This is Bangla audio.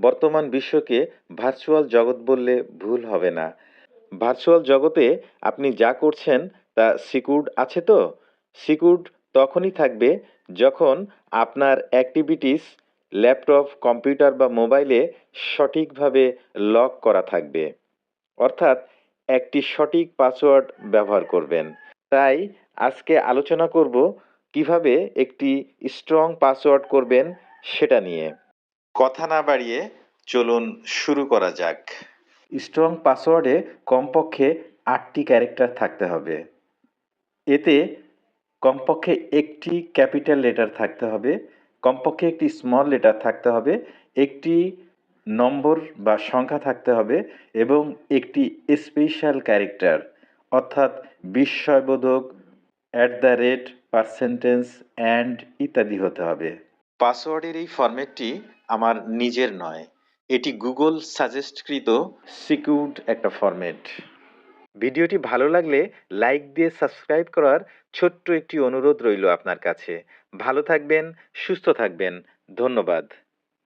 বর্তমান বিশ্বকে ভার্চুয়াল জগৎ বললে ভুল হবে না। ভার্চুয়াল জগতে আপনি যা করছেন, তা সিকিউরড আছে তো? সিকিউরড তখনই থাকবে যখন আপনার অ্যাক্টিভিটিস ল্যাপটপ কম্পিউটার বা মোবাইলে সঠিকভাবে লক করা থাকবে। অর্থাৎ একটি সঠিক পাসওয়ার্ড ব্যবহার করবেন। তাই আজকে আলোচনা করব কীভাবে একটি স্ট্রং পাসওয়ার্ড করবেন সেটা নিয়ে। কথা না বাড়িয়ে চলুন শুরু করা যাক। স্ট্রং পাসওয়ার্ডে কমপক্ষে আটটি ক্যারেক্টার থাকতে হবে। এতে কমপক্ষে একটি ক্যাপিটাল লেটার থাকতে হবে, কমপক্ষে একটি স্মল লেটার থাকতে হবে, একটি নম্বর বা সংখ্যা থাকতে হবে এবং একটি স্পেশাল ক্যারেক্টার, অর্থাৎ বিস্ময়বোধক, at the rate, percentage, and ইত্যাদি হতে হবে। পাসওয়ার্ডের এই ফরম্যাটটি আমার নিজের নয়। এটি গুগল সাজেস্টকৃত সিকিউরড একটা ফরম্যাট ভিডিওটি ভালো লাগলে লাইক দিয়ে সাবস্ক্রাইব করার ছোট্ট একটি অনুরোধ রইল আপনার কাছে। ভালো থাকবেন, সুস্থ থাকবেন। ধন্যবাদ।